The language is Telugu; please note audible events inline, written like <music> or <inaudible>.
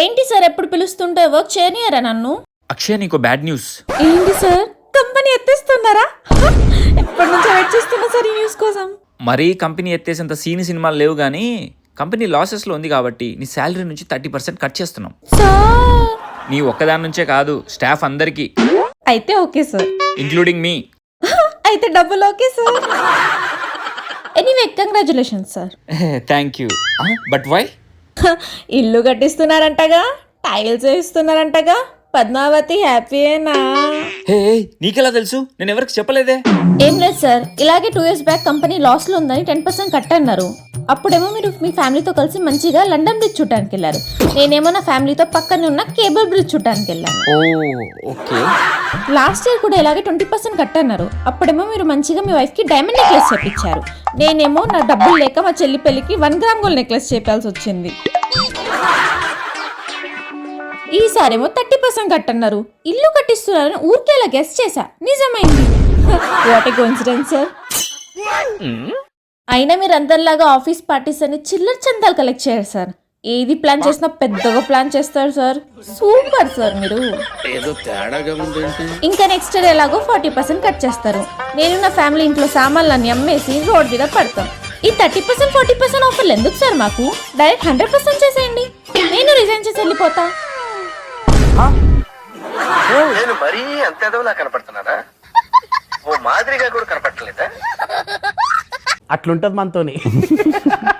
ఏంటి సార్ ఎప్పుడు పిలుస్తుంటే వర్క్ చేయనియరా నన్ను? అక్షయ్ నీకు బ్యాడ్ న్యూస్. ఏంటి సార్? కంపెనీ ఎత్తేస్తున్నారా? ఎప్పటి నుంచో వెయిట్ చేస్తున్నా సార్ ఈ న్యూస్ కోసం. మరీ కంపెనీ ఎత్తేసేంత సీని సినిమాలు లేవు కానీ కంపెనీ లాసెస్లో ఉంది కాబట్టి నీ శాలరీ నుంచి థర్టీ పర్సెంట్ కట్ చేస్తున్నాం. సార్! నీ ఒక్కదాని నుంచే కాదు స్టాఫ్ అందరికీ. అయితే ఓకే సార్. ఇంక్లూడింగ్ మీ అయితే డబ్బులు okay sir. Anyway congratulation sir. Thank you but why ఇల్లు కట్టిస్తున్నారంటగా టైల్స్ వేస్తున్నారంటగా. పద్మావతి హ్యాపీయేనా? హే నీకెలా తెలుసు? నేను ఎవరికి చెప్పలేదే. ఏం లేదు సార్ ఇలాగే టూ ఇయర్స్ బ్యాక్ కంపెనీ లాస్లో ఉందని టెన్ పర్సెంట్ కట్టన్నారు. అప్పుడేమో మీరు మీ ఫ్యామిలీతో కలిసి మంచిగా లండన్ బ్రిడ్జ్ చూడటానికి వెళ్ళారు. నేనేమో నా ఫ్యామిలీతో పక్కనే ఉన్న కేబుల్ బ్రిడ్జ్ చూడటానికి వెళ్ళాను. ఓకే. లాస్ట్ ఇయర్ కూడా ఇలాగే ట్వంటీ పర్సెంట్ కట్టన్నారు. అప్పుడేమో మీరు మంచిగా మీ వైఫ్కి డైమండ్ నెక్లెస్ చేపించారు. నేనేమో నా డబ్బులు లేక మా చెల్లి పెళ్ళికి వన్ గ్రామ్ గోల్డ్ నెక్లెస్ చేపాల్సి వచ్చింది. ఈసారేమో థర్టీ పర్సెంట్ కట్టన్నారు. ఇల్లు కట్టిస్తున్నారని ఊరికేలా గెస్ట్ చేశా. నిజమైంది. వాట్ కోఇన్సిడెన్స్ సార్ అయినా మీరు అందరిలాగా ఆఫీస్ పార్టీస్ అని చిల్లర చందాలు కలెక్ట్ చేయరు సార్. ఏది ప్లాన్ చేసినా పెద్దగా ప్లాన్ చేస్తారు సార్. సూపర్ సార్ మీరు. ఏదో తేడాగా ఉందేంటి? ఇంకా నెక్స్ట్ ఇయర్ ఎలాగో ఫార్టీ పర్సెంట్ కట్ చేస్తారు. నేను నా ఫ్యామిలీ ఇంట్లో సామాన్లన్నీ అమ్మేసి రోడ్ మీద పడతాం. ఈ థర్టీ పర్సెంట్ ఫార్టీ పర్సెంట్ ఆఫర్లు ఎందుకు సార్ మాకు? డైరెక్ట్ హండ్రెడ్ పర్సెంట్ చేసేయండి. నేను రిజైన్ చేసి వెళ్ళిపోతా. నేను మరీ అంత ఎదవలా కనపడుతున్నారా ఓ మాదిరిగా కూడా కనపడలేదా అట్లుంటది మనతోని. <laughs>